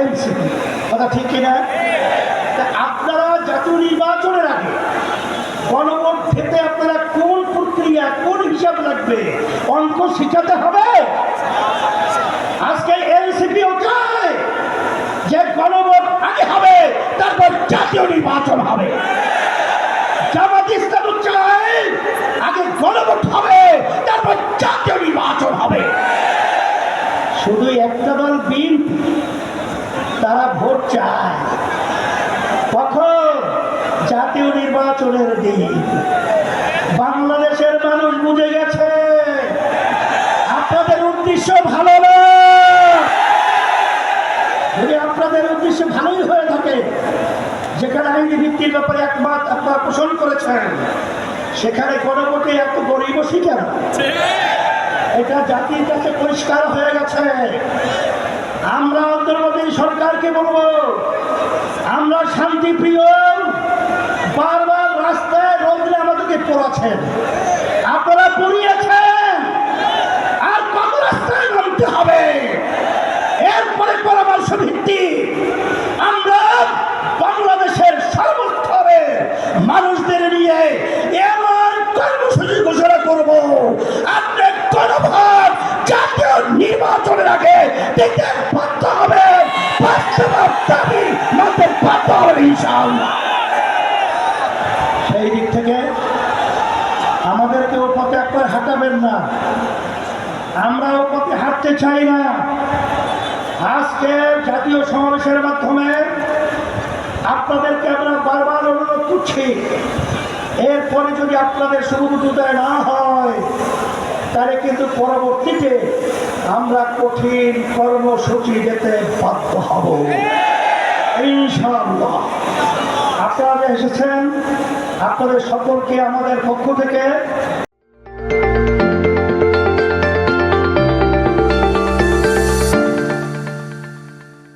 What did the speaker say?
NCP কথা ঠিক কিনা? আপনারা জাতীয় নির্বাচনের আগে গণভোট থেকে আপনারা কোন প্রক্রিয়া, কোন হিসাব লাগবে? অঙ্ক শিখাতে হবে? আজকে এনসিপিও চায় যে গণভোট আগে হবে, তারপর জাতীয় নির্বাচন হবে। জামাত চায় আগে গণভোট হবে, তারপর জাতীয় নির্বাচন হবে। শুধু একটা দল বিল চায়। কখন জাতীয় নির্বাচনের দিন। বাংলাদেশের মানুষ বুঝে গেছে আপনাদের উদ্দেশ্য ভালো না। যদি আপনাদের উদ্দেশ্য ভালোই হয়ে থাকে যেখানে আইনি ভিত্তির ব্যাপারে একমত আপনারা পোষণ করেছেন সেখানে গণভোটে এত গরিব কেন এটা জাতির কাছে পরিষ্কার হয়ে গেছে। আমরা অন্তর্বর্তী সরকারকে বলব, আমরা শান্তিপ্রিয়, বারবার রাস্তায় রোদ্রে আমাদেরকে পড়াচ্ছেন। আপনারা পড়িয়েছেন। আর কত রাস্তায় নামতে হবে? এরপরে পরামর্শ ভিত্তি আমরা বাংলাদেশের সর্বস্তরে মানুষদের নিয়ে এমন কর্মসূচি ঘোষণা করব আপনি গণভোট জাতীয় নির্বাচনের আগে দিতে বাধ্য হবে সেই দিক থেকে আমাদেরকে ও পথে একবার হাঁটাবেন না। আমরা ও পথে হাঁটতে চাই না। আজকে জাতীয় সমাবেশের মাধ্যমে আপনাদেরকে আমরা বারবার অনুরোধ করছি, এরপরে যদি আপনাদের সুবিধা না হয়, তাহলে কিন্তু পরবর্তীতে আমরা কঠিন কর্মসূচি যেতে বাধ্য হব। আপনারা এসেছেন আপনাদের সকলকে আমাদের পক্ষ থেকে